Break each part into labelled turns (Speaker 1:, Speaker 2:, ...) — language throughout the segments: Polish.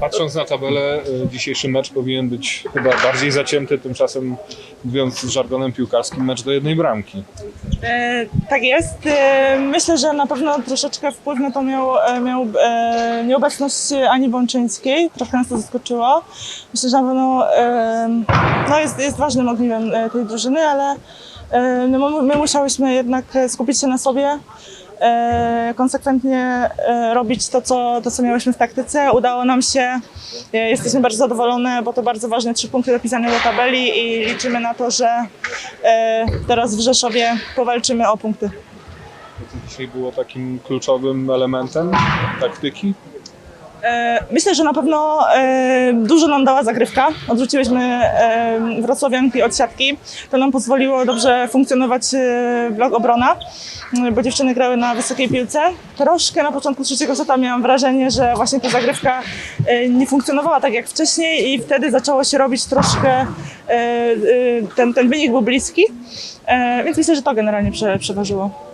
Speaker 1: Patrząc na tabelę, y, dzisiejszy mecz powinien być chyba bardziej zacięty, tymczasem mówiąc żargonem piłkarskim, mecz do jednej bramki.
Speaker 2: E, tak jest. E, myślę, że na pewno troszeczkę wpływ na to miał, e, miał e, nieobecność Ani Bączyńskiej. Trochę nas to zaskoczyło. Myślę, że na pewno e, no jest, jest ważnym ogniwem e, tej drużyny, ale e, no, my, my musiałyśmy jednak skupić się na sobie. E, konsekwentnie e, robić to co, to, co miałyśmy w taktyce. Udało nam się. E, Jesteśmy bardzo zadowolone, bo to bardzo ważne trzy punkty dopisane do tabeli i liczymy na to, że teraz w Rzeszowie powalczymy o punkty.
Speaker 1: To dzisiaj było takim kluczowym elementem taktyki.
Speaker 2: E, Myślę, że na pewno e, dużo nam dała zagrywka. Odwróciłyśmy e, wrocławianki od siatki. To nam pozwoliło dobrze funkcjonować blok obrona, bo dziewczyny grały na wysokiej piłce. Troszkę na początku trzeciego seta miałam wrażenie, że właśnie ta zagrywka nie funkcjonowała tak jak wcześniej i wtedy zaczęło się robić troszkę, ten, ten wynik był bliski. Więc myślę, że to generalnie prze, przeważyło.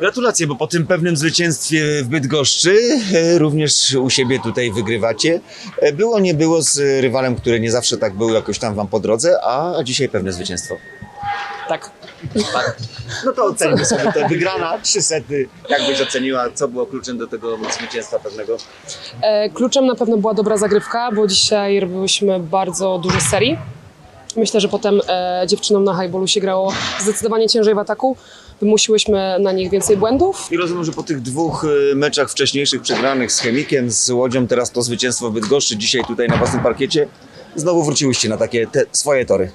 Speaker 3: Gratulacje, bo po tym pewnym zwycięstwie w Bydgoszczy e, również u siebie tutaj wygrywacie. E, Było, nie było z rywalem, który nie zawsze tak był jakoś tam wam po drodze, a dzisiaj pewne zwycięstwo.
Speaker 4: Tak.
Speaker 3: No to ocenimy sobie to. Wygrana, trzy sety. Jak byś oceniła, co było kluczem do tego zwycięstwa pewnego?
Speaker 4: E, kluczem na pewno była dobra zagrywka, bo dzisiaj robiłyśmy bardzo dużo serii. Myślę, że potem e, dziewczynom na highballu się grało zdecydowanie ciężej w ataku. Wymusiłyśmy na nich więcej błędów.
Speaker 3: I rozumiem, że po tych dwóch e, meczach wcześniejszych przegranych z Chemikiem, z Łodzią, teraz to zwycięstwo w Bydgoszczy, dzisiaj tutaj na własnym parkiecie, znowu wróciłyście na takie te swoje tory.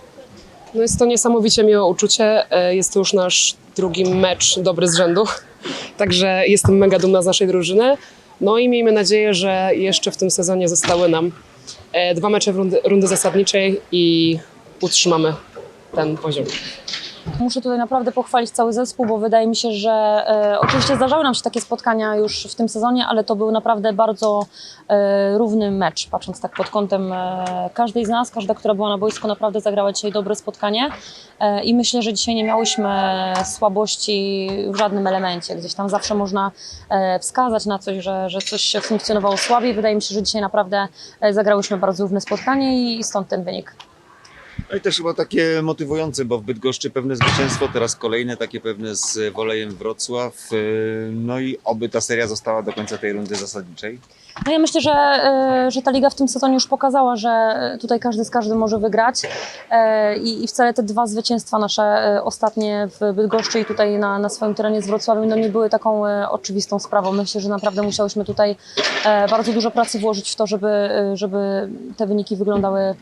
Speaker 4: No jest to niesamowicie miłe uczucie. E, jest to już nasz drugi mecz dobry z rzędu. Także jestem mega dumna z naszej drużyny. No i miejmy nadzieję, że jeszcze w tym sezonie zostały nam e, dwa mecze w rundy, rundy zasadniczej i utrzymamy ten poziom.
Speaker 5: Muszę tutaj naprawdę pochwalić cały zespół, bo wydaje mi się, że e, oczywiście zdarzały nam się takie spotkania już w tym sezonie, ale to był naprawdę bardzo e, równy mecz, patrząc tak pod kątem e, każdej z nas, każda, która była na boisku, naprawdę zagrała dzisiaj dobre spotkanie e, i myślę, że dzisiaj nie miałyśmy słabości w żadnym elemencie. Gdzieś tam zawsze można e, wskazać na coś, że, że coś funkcjonowało słabiej. Wydaje mi się, że dzisiaj naprawdę e, zagrałyśmy bardzo równe spotkanie i stąd ten wynik.
Speaker 3: No i też chyba takie motywujące, bo w Bydgoszczy pewne zwycięstwo, teraz kolejne takie pewne z Wolejem Wrocław. Yy, No i oby ta seria została do końca tej rundy zasadniczej.
Speaker 5: No ja myślę, że, e, że ta liga w tym sezonie już pokazała, że tutaj każdy z każdym może wygrać i, i wcale te dwa zwycięstwa nasze ostatnie w Bydgoszczy i tutaj na, na swoim terenie z Wrocławiem no nie były taką oczywistą sprawą. Myślę, że naprawdę musiałyśmy tutaj bardzo dużo pracy włożyć w to, żeby, żeby te wyniki wyglądały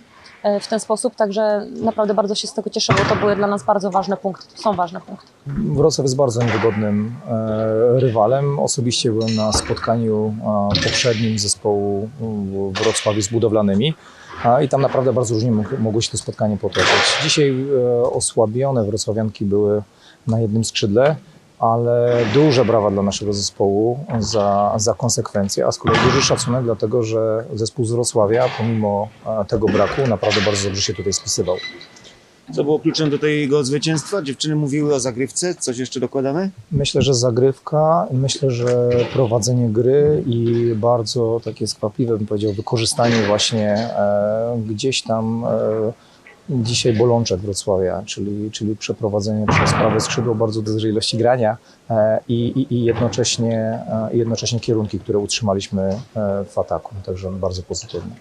Speaker 5: w ten sposób, także naprawdę bardzo się z tego cieszę, bo to były dla nas bardzo ważne punkty, są ważne punkty.
Speaker 6: Wrocław jest bardzo niewygodnym e, rywalem. Osobiście byłem na spotkaniu e, poprzednim zespołu w Wrocławiu z budowlanymi i tam naprawdę bardzo różnie mogło się to spotkanie potoczyć. Dzisiaj e, osłabione wrocławianki były na jednym skrzydle, ale duże brawa dla naszego zespołu za, za konsekwencje, a z kolei duży szacunek dlatego, że zespół z Wrocławia pomimo e, tego braku naprawdę bardzo dobrze się tutaj spisywał.
Speaker 3: Co było kluczem do tego zwycięstwa? Dziewczyny mówiły o zagrywce, coś jeszcze dokładamy?
Speaker 6: Myślę, że zagrywka, myślę, że prowadzenie gry i bardzo takie skwapliwe, bym powiedział, wykorzystanie właśnie e, gdzieś tam e, dzisiaj bolączek Wrocławia, czyli, czyli przeprowadzenie przez prawe skrzydło bardzo dużej ilości grania e, i, i, i jednocześnie, e, jednocześnie kierunki, które utrzymaliśmy e, w ataku, także bardzo pozytywne.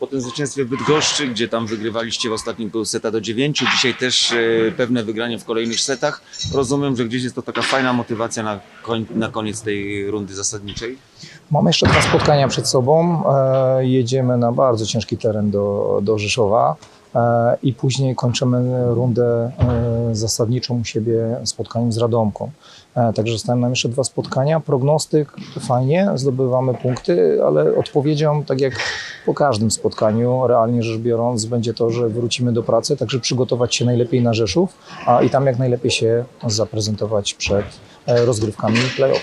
Speaker 3: Po tym zwycięstwie w Bydgoszczy, gdzie tam wygrywaliście w ostatnim pół seta do dziewięciu, dzisiaj też pewne wygranie w kolejnych setach. Rozumiem, że gdzieś jest to taka fajna motywacja na, koń, na koniec tej rundy zasadniczej.
Speaker 6: Mamy jeszcze dwa spotkania przed sobą. Jedziemy na bardzo ciężki teren do, do Rzeszowa i później kończymy rundę e, zasadniczą u siebie spotkaniem z Radomką. E, także zostają nam jeszcze dwa spotkania. Prognostyk fajnie, zdobywamy punkty, ale odpowiedzią, tak jak po każdym spotkaniu, realnie rzecz biorąc, będzie to, że wrócimy do pracy, także przygotować się najlepiej na Rzeszów a i tam jak najlepiej się zaprezentować przed e, rozgrywkami play-off.